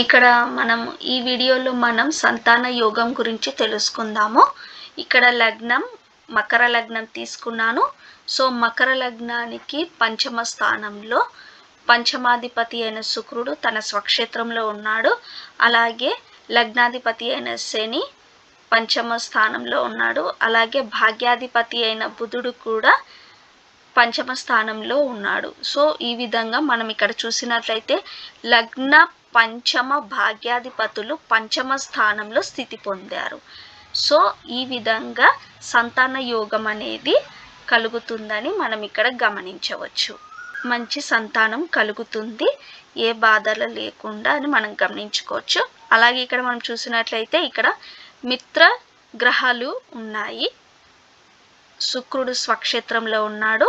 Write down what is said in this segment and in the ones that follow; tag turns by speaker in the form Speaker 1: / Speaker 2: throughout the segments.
Speaker 1: ఇక్కడ మనం ఈ వీడియోలో మనం సంతాన యోగం గురించి తెలుసుకుందాము. ఇక్కడ లగ్నం మకర లగ్నం తీసుకున్నాను. సో మకర లగ్నానికి పంచమ స్థానంలో పంచమాధిపతి అయిన శుక్రుడు తన స్వక్షేత్రంలో ఉన్నాడు. అలాగే లగ్నాధిపతి అయిన శని పంచమ స్థానంలో ఉన్నాడు. అలాగే భాగ్యాధిపతి అయిన బుధుడు కూడా పంచమ స్థానంలో ఉన్నాడు. సో ఈ విధంగా మనం ఇక్కడ చూసినట్లయితే లగ్న పంచమ భాగ్యాధిపతులు పంచమ స్థానంలో స్థితి పొందారు. సో ఈ విధంగా సంతాన యోగం అనేది కలుగుతుందని మనం ఇక్కడ గమనించవచ్చు. మంచి సంతానం కలుగుతుంది. ఏ బాధలు లేకుండా అని మనం గమనించుకోవచ్చు. అలాగే ఇక్కడ మనం చూసినట్లయితే ఇక్కడ మిత్ర గ్రహాలు ఉన్నాయి. శుక్రుడు స్వక్షేత్రంలో ఉన్నాడు.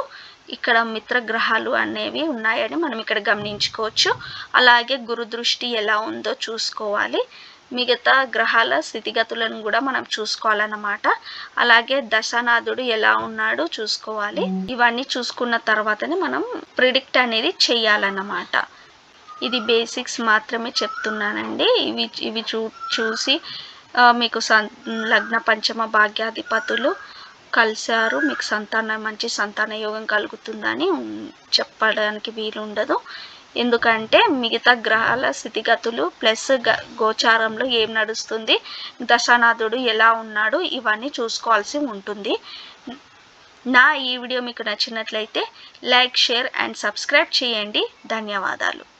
Speaker 1: ఇక్కడ మిత్ర గ్రహాలు అనేవి ఉన్నాయని మనం ఇక్కడ గమనించుకోవచ్చు. అలాగే గురు దృష్టి ఎలా ఉందో చూసుకోవాలి. మిగతా గ్రహాల స్థితిగతులను కూడా మనం చూసుకోవాలన్నమాట. అలాగే దశనాథుడు ఎలా ఉన్నాడో చూసుకోవాలి. ఇవన్నీ చూసుకున్న తర్వాతనే మనం ప్రిడిక్ట్ అనేది చేయాలన్నమాట ఇది బేసిక్స్ మాత్రమే చెప్తున్నానండి. ఇవి ఇవి చూ చూసి మీకు సం లగ్న పంచమ భాగ్యాధిపతులు కలిశారు. మీకు సంతాన మంచి సంతాన యోగం కలుగుతుందని చెప్పడానికి వీలుండదు. ఎందుకంటే మిగతా గ్రహాల స్థితిగతులు ప్లస్ గ- గోచారంలో ఏం నడుస్తుంది? దశానాథుడు ఎలా ఉన్నాడు? ఇవన్నీ చూసుకోవాల్సి ఉంటుంది. నా ఈ వీడియో మీకు నచ్చినట్లయితే లైక్ షేర్ అండ్ సబ్స్క్రైబ్ చేయండి. ధన్యవాదాలు.